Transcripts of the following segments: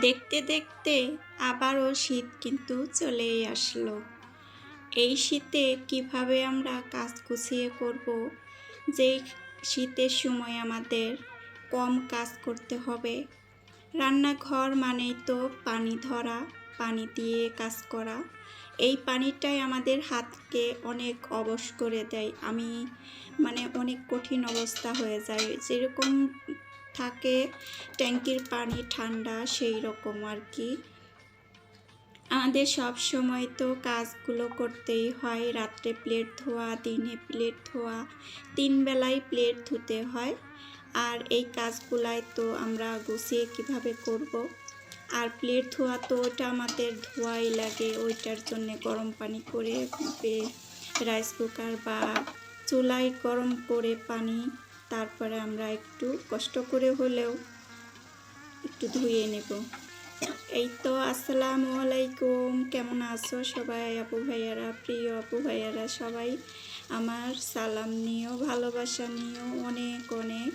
দেখতে দেখতে আবারও শীত কিন্তু চলেই আসলো। এই শীতে কীভাবে আমরা কাজ গুছিয়ে করব? যে শীতের সময় আমাদের কম কাজ করতে হবে। রান্নাঘর মানেই তো পানি ধরা, পানি দিয়ে কাজ করা। এই পানিটাই আমাদের হাতকে অনেক অবশ করে দেয়। আমি মানে অনেক কঠিন অবস্থা হয়ে যায়। যেরকম থাকে। ট্যাঙ্কির পানি ঠান্ডা, সেই রকম আর কি। আমাদের সব সময় তো কাজগুলো করতেই হয়। রাত্রে প্লেট ধোয়া, দিনে প্লেট ধোয়া, তিন বেলায় প্লেট ধুতে হয়। আর এই কাজগুলাই তো আমরা গুছিয়ে কীভাবে করব। আর প্লেট ধোয়া তো ওটা আমাদের ধোয়াই লাগে। ওইটার জন্য গরম পানি করে রাইস কুকার বা চুলায় গরম করে পানি তারপরে আমরা একটু কষ্ট করে হলেও একটু ধুয়ে নেব। এই তো, আসসালামু আলাইকুম। কেমন আছো সবাই? আপু ভাইয়ারা, প্রিয় আপু ভাইয়ারা সবাই? আমার সালাম নিও, ভালোবাসা নিও অনেক অনেক।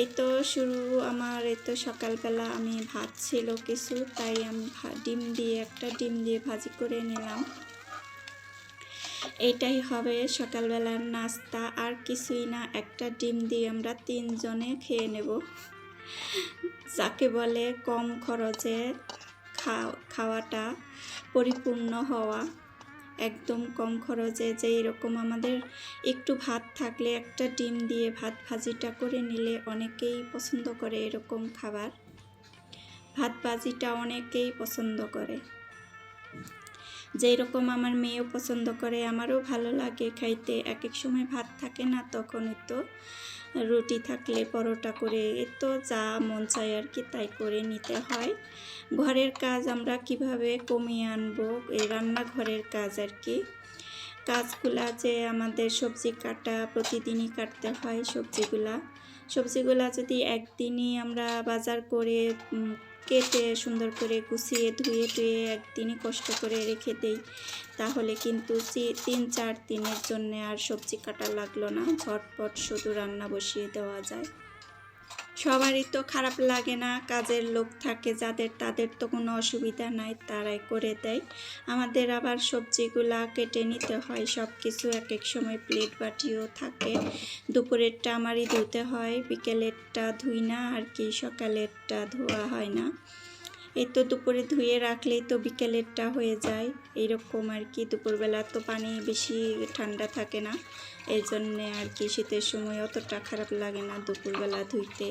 এই তো শুরু আমার, এই তো সকালবেলা আমি ভাত ছিল কিছু, তাই আমি ডিম দিয়ে, একটা ডিম দিয়ে ভাজি করে নিলাম। এটাই হবে সকালবেলার নাস্তা, আর কিছুই না, একটা ডিম দিয়ে আমরা তিনজনে খেয়ে নেব। যাকে বলে কম খরচে খাওয়াটা পরিপূর্ণ হওয়া। একদম কম খরচে যে এরকম আমাদের একটু ভাত থাকলে একটা ডিম দিয়ে ভাত ভাজিটা করে নিলে অনেকেই পছন্দ করে এরকম খাবার। ভাত ভাজিটা অনেকেই পছন্দ করে। যেই রকম আমার মেয়েও পছন্দ করে, আমারও ভালো লাগে খাইতে। এক এক সময় ভাত থাকে না তখনই তো রুটি থাকলে পরোটা করে তো যা মন চায় আর কি তাই করে নিতে হয়। ঘরের কাজ আমরা কীভাবে কমিয়ে আনব? এই রান্নাঘরের কাজ আর কি। কাজগুলা যে আমাদের সবজি কাটা, প্রতিদিনই কাটতে হয় সবজিগুলা। সবজিগুলা যদি একদিনই আমরা বাজার করে কেটে সুন্দর করে গুছিয়ে ধুয়ে টুয়ে একদিনই কষ্ট করে রেখে দেই। তাহলে কিন্তু তিন, চার দিনের জন্য আর সবজি কাটা লাগল না। ঝটপট শুধু রান্না বসিয়ে দেওয়া যায়। সবারই তো খারাপ লাগে না, কাজের লোক থাকে যাদের, তাদের তো কোনো অসুবিধা নাই, তারাই করে দেয়। আমাদের আবার সবজিগুলা কেটে নিতে হয় সব কিছু এক এক সময় প্লেট বাটিও থাকে। দুপুরেরটা আমারই ধুতে হয়, বিকেলেরটা ধুই না, আর কি সকালেরটা ধোয়া হয় না। এই তো দুপুরে ধুয়ে রাখলেই তো বিকেলেরটা হয়ে যায়। এইরকম আর কি, দুপুরবেলা তো পানি বেশি ঠান্ডা থাকে না। এই জন্যে আর কি শীতের সময় অতটা খারাপ লাগে না দুপুরবেলা ধুইতে।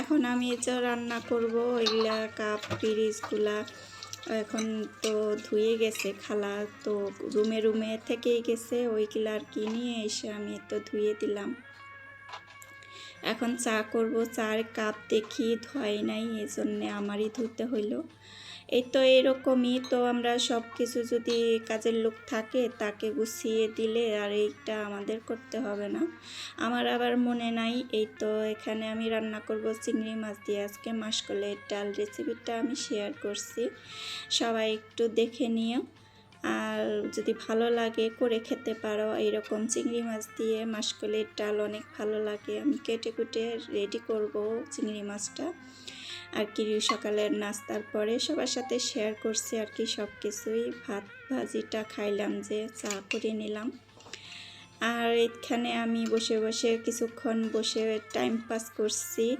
এখন আমি যা রান্না করব, এগুলা কাপ পিরিজগুলা এখন তো ধুয়ে গেছে খালা, তো রুমে রুমে থেকেই গেছে, ওইগুলা আর কি নিয়ে এসে আমি তো ধুয়ে দিলাম। এখন চা করব, চার কাপ দেখি ধোয় নাই এই জন্যে আমারই ধুতে হইল। এই তো এরকমই তো আমরা সব কিছু যদি কাজের লোক থাকে, তাকে গুছিয়ে দিলে আর এইটা আমাদের করতে হবে না। আমার আবার মনে নাই, এই তো এখানে আমি রান্না করব চিংড়ি মাছ দিয়ে। আজকে মাসকলের ডাল রেসিপিটা আমি শেয়ার করছি। সবাই একটু দেখে নিও। আর যদি ভালো লাগে করে খেতে পারো, এইরকম চিংড়ি মাছ দিয়ে মাসকলের ডাল অনেক ভালো লাগে। আমি কেটে কুটে রেডি করব চিংড়ি মাছটা। আর কি সকালের নাস্তার পরে সবার সাথে শেয়ার করছি আর কি সব কিছুই ভাত ভাজিটা খাইলাম যে চা করে নিলাম। আর এখানে আমি বসে বসে কিছুক্ষণ বসে টাইম পাস করছি।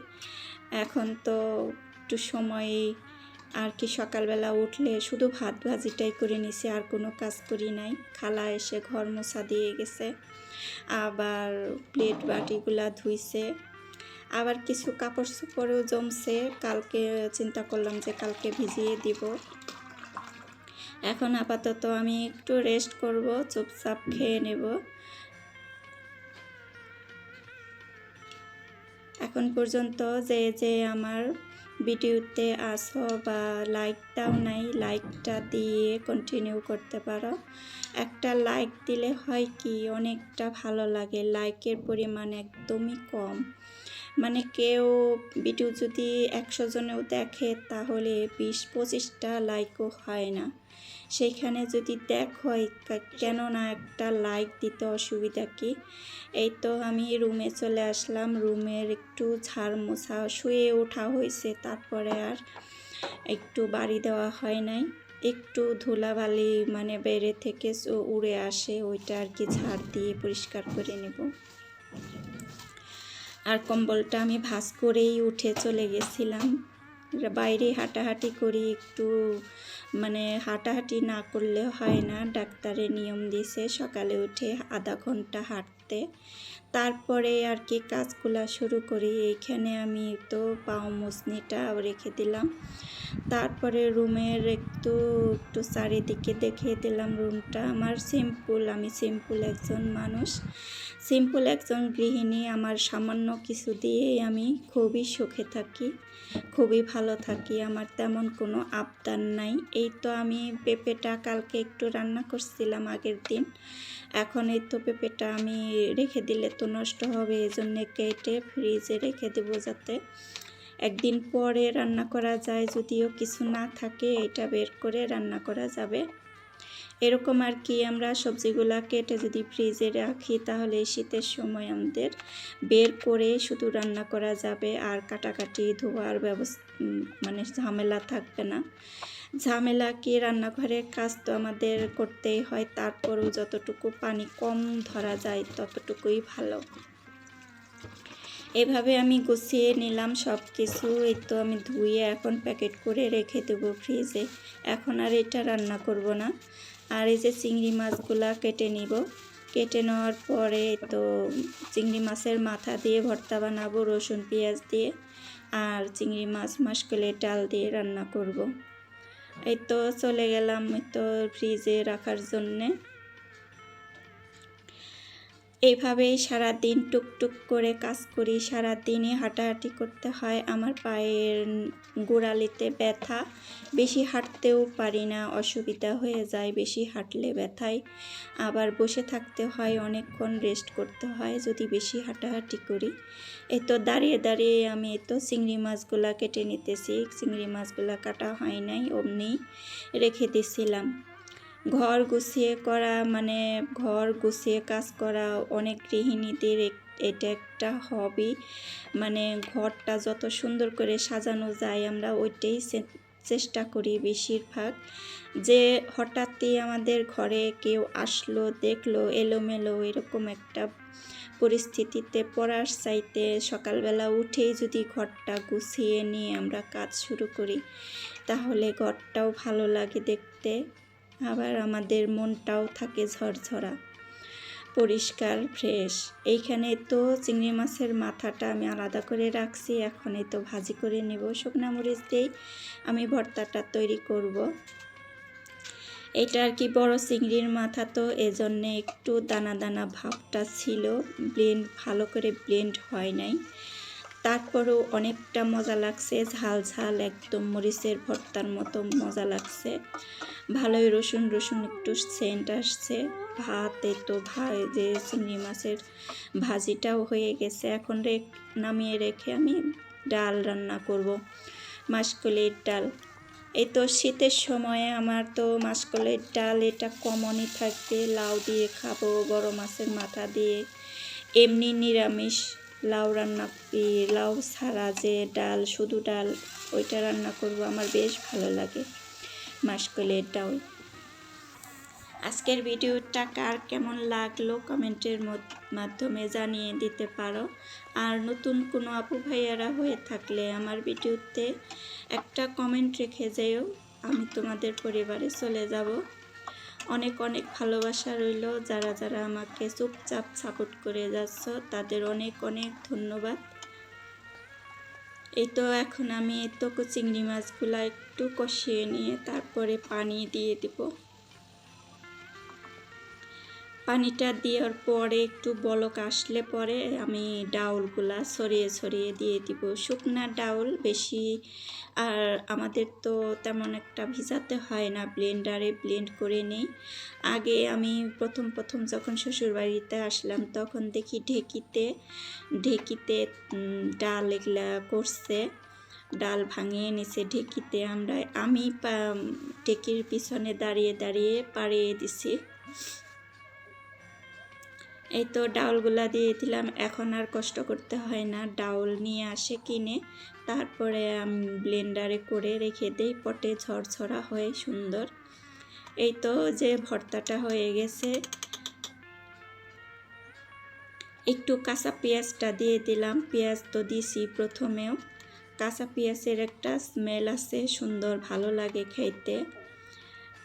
এখন তো একটু সময় আর কি সকালবেলা উঠলে শুধু ভাত ভাজিটাই করে নিছি, আর কোনো কাজ করি নাই। খালা এসে ঘর মোছা দিয়ে গেছে, আবার প্লেট বাটিগুলা ধুইছে, আবার কিছু কাপড় চোপড়ও জমছে। কালকে চিন্তা করলাম যে কালকে ভিজিয়ে দিব। এখন আপাতত আমি একটু রেস্ট করব, চুপচাপ খেয়ে নেব। এখন পর্যন্ত যে যে আমার ভিডিওতে আসো বা লাইকটাও নাই লাইকটা দিয়ে কন্টিনিউ করতে পারো। একটা লাইক দিলে হয় কি, অনেকটা ভালো লাগে। লাইকের পরিমাণ একদমই কম। মানে কেউ ভিডিও যদি একশো জনেও দেখে, তাহলে বিশ পঁচিশটা লাইকও হয় না। সেইখানে যদি দেখ হয় কেন না একটা লাইক দিতে অসুবিধা কি? এই তো আমি রুমে চলে আসলাম রুমের একটু ঝাড় মোছা শুয়ে ওঠা হয়েছে, তারপরে আর একটু বাড়ি দেওয়া হয় নাই। একটু ধুলাবালি মানে বেড়ে থেকে উড়ে আসে, ওইটা আর কি ঝাড় দিয়ে পরিষ্কার করে নেব। আর কম্বলটা আমি ভাঁজ করেই উঠে চলে গেছিলাম। বাইরে হাঁটাহাঁটি করি, একটু মানে হাঁটাহাঁটি না করলে হয় না। ডাক্তারের নিয়ম দিছে সকালে উঠে আধা ঘণ্টা হাঁটতে। তারপরে আর কি কাজগুলা শুরু করি। এইখানে আমি তো পাও মুসনিটা রেখে দিলাম। তারপরে রুমের একটু একটু চারিদিকে দেখিয়ে দিলাম রুমটা। আমার সিম্পল, আমি সিম্পল একজন মানুষ। সিম্পল একজন গৃহিণী। আমার সামান্য কিছু দিয়েই আমি খুবই সুখে থাকি, খুবই ভালো থাকি। আমার তেমন কোনো আবদার নাই। এই তো আমি পেঁপেটা কালকে একটু রান্না করছিলাম আগের দিন। এখন এই তো পেঁপেটা আমি রেখে দিলে তো নষ্ট হবে এই জন্যে কেটে ফ্রিজে রেখে দেবো যাতে একদিন পরে রান্না করা যায়। যদিও কিছু না থাকে, এটা বের করে রান্না করা যাবে। এরকম আর কি আমরা সবজিগুলা কেটে যদি ফ্রিজে রাখি, তাহলে শীতের সময় আমাদের বের করে শুধু রান্না করা যাবে আর কাটাকাটি ধোয়ার ব্যবস্থা মানে ঝামেলা থাকবে না। ঝামেলা কি রান্নাঘরের কাজ তো আমাদের করতেই হয়, তারপরেও যতটুকু পানি কম ধরা যায় ততটুকুই ভালো। এভাবে আমি গুছিয়ে নিলাম সব কিছু এই তো আমি ধুয়ে এখন প্যাকেট করে রেখে দেবো ফ্রিজে এখন আর এটা রান্না করব না। আর এই যে চিংড়ি মাছগুলা কেটে নিব। কেটে নেওয়ার পরে তো চিংড়ি মাছের মাথা দিয়ে ভর্তা বানাবো, রসুন, পেঁয়াজ দিয়ে। আর চিংড়ি মাছ মাসকলে ডাল দিয়ে রান্না করব। এই তো চলে গেলাম তো ফ্রিজে রাখার জন্যে। এইভাবেই সারা দিন টুকটুক করে কাজ করি। সারা দিনই হাঁটাহাঁটি করতে হয়। আমার পায়ের গোড়ালিতে ব্যথা। বেশি হাঁটতেও পারি না, অসুবিধা হয়ে যায় বেশি হাঁটলে ব্যথায়। আবার বসে থাকতে হয়, অনেকক্ষণ রেস্ট করতে হয় যদি বেশি হাঁটাহাঁটি করি। এই তো দাঁড়িয়ে দাঁড়িয়ে আমি তো চিংড়ি মাছগুলা কেটে নিতেছি। চিংড়ি মাছগুলা কাটা হয় নাই, অমনি রেখে দিছিলাম। ঘর গুছিয়ে করা মানে ঘর গুছিয়ে কাজ করা অনেক গৃহিণীদের এটা একটা হবি মানে ঘরটা যত সুন্দর করে সাজানো যায়, আমরা ওইটাই চেষ্টা করি বেশিরভাগ। যে হঠাৎই আমাদের ঘরে কেউ আসলো, দেখল, এলোমেলো এরকম একটা পরিস্থিতিতে পড়ার চাইতে সকালবেলা উঠেই যদি ঘরটা গুছিয়ে নিয়ে আমরা কাজ শুরু করি, তাহলে ঘরটাও ভালো লাগে দেখতে। আবার আমাদের মনটাও থাকে ঝরঝরা, পরিষ্কার, ফ্রেশ। এইখানে তো চিংড়ি মাছের মাথাটা আমি আলাদা করে রাখছি এখন এই তো ভাজি করে নেব। শুকনা মরিচ দিয়েই আমি ভর্তাটা তৈরি করব। এটা আর কি বড় চিংড়ির মাথা তো, এজন্যে একটু দানা দানা ভাবটা ছিল। ব্লেন্ড, ভালো করে ব্লেন্ড হয় নাই। তারপরেও অনেকটা মজা লাগছে, ঝাল ঝাল একদম মরিচের ভর্তার মতো মজা লাগছে। ভালোই রসুন রসুন একটু সেন্ট আসছে। ভাত তো ভাই যে চিংড়ি মাছের ভাজিটাও হয়ে গেছে। এখন রেখ, নামিয়ে রেখে আমি ডাল রান্না করব, মাসকলির ডাল। এই তো শীতের সময়ে আমার তো মাসকলের ডাল, এটা কমনই থাকবে। লাউ দিয়ে খাব, গরম মাছের মাথা দিয়ে। এমনি নিরামিষ। লাউ রান্না লাউ ছাড়া যে ডাল, শুধু ডাল, ওইটা রান্না করব, আমার বেশ ভালো লাগে মাসকলের ডাল। আজকের ভিডিওটা কার কেমন লাগল কমেন্টের মধ্য- মাধ্যমে জানিয়ে দিতে পারো। আর নতুন কোনো আপু ভাইয়ারা হয়ে থাকলে আমার ভিডিওতে একটা কমেন্ট রেখে যেও। আমি তোমাদের পরিবারে চলে যাব। অনেক অনেক ভালোবাসা রইল। যারা যারা আমাকে চুপচাপ সাপোর্ট করে যাচ্ছ, তাদের অনেক অনেক ধন্যবাদ। এই তো এখন আমি এত চিংড়ি মাছগুলা একটু কষিয়ে নিয়ে তারপরে পানি দিয়ে দিব। পানিটা দেওয়ার পরে একটু বলক আসলে পরে আমি ডাউলগুলা ছড়িয়ে ছড়িয়ে দিয়ে দিব। শুকনা ডাউল বেশি আর আমাদের তো তেমন একটা ভিজাতে হয় না, ব্লেন্ডারে ব্লেন্ড করে নেই। আগে আমি প্রথম প্রথম যখন শ্বশুরবাড়িতে আসলাম তখন দেখি ঢেকিতে ঢেকিতে ডাল এগুলা করছে। ডাল ভাঙিয়ে নিছে ঢেকিতে। আমরা, আমি ঢেকির পিছনে দাঁড়িয়ে দাঁড়িয়ে পাড়িয়ে দিছি। এই তো ডাউলগুলা দিয়ে দিলাম। এখন আর কষ্ট করতে হয় না। ডাউল নিয়ে আসে, কিনে। তারপরে আমি, ব্লেন্ডারে করে রেখে দিই। পটে ঝরঝরা হয়ে, সুন্দর। এই তো যে ভর্তাটা হয়ে গেছে। একটু কাঁচা পেঁয়াজটা দিয়ে দিলাম। পেঁয়াজ তো দিছি প্রথমেও। কাঁচা পেঁয়াজের একটা স্মেল আছে, সুন্দর, ভালো লাগে খাইতে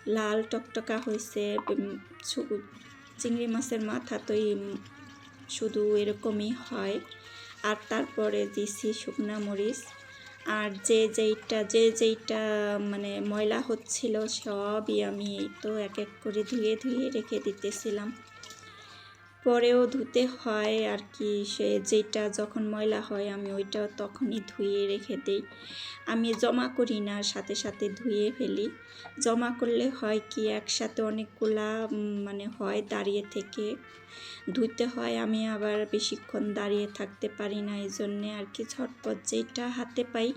লাল টকটকা হয়েছে চিংড়ি মাছের মাথা তো শুধু এরকমই হয়। আর তারপরে দিছি শুকনা মরিচ। আর যে যেইটা যে যেইটা মানে ময়লা হচ্ছিল সবই আমি তো এক এক করে ধুয়ে ধুয়ে রেখে দিতেছিলাম। পরেও ধুতে হয় আর কি। সে যেটা যখন ময়লা হয়, আমি ওইটা তখনই ধুয়ে রেখে দিই। আমি জমা করি না, সাথে সাথে ধুয়ে ফেলি। জমা করলে হয় কি, একসাথে অনেকগুলা মানে হয় দাঁড়িয়ে থেকে। ধুতে হয়, আমি আবার বেশিক্ষণ দাঁড়িয়ে থাকতে পারি না এই জন্যে আর কি ঝটপট যেটা হাতে পাই,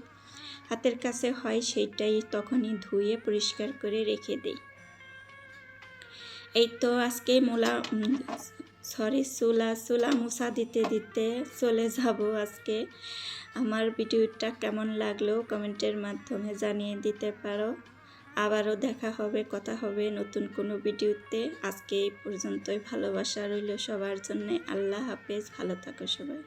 হাতের কাছে হয় সেইটাই তখনই ধুয়ে পরিষ্কার করে রেখে দিই। এই তো আজকে মোলা সরি চুলা চুলা মোছা দিতে দিতে চলে যাব আজকে। আমার ভিডিওটা কেমন লাগল কমেন্টের মাধ্যমে জানিয়ে দিতে পারো। আবারও দেখা হবে, কথা হবে নতুন কোনো ভিডিওতে। আজকে এই পর্যন্তই ভালোবাসা রইল সবার জন্য। আল্লাহ হাফেজ, ভালো থাকো সবাই।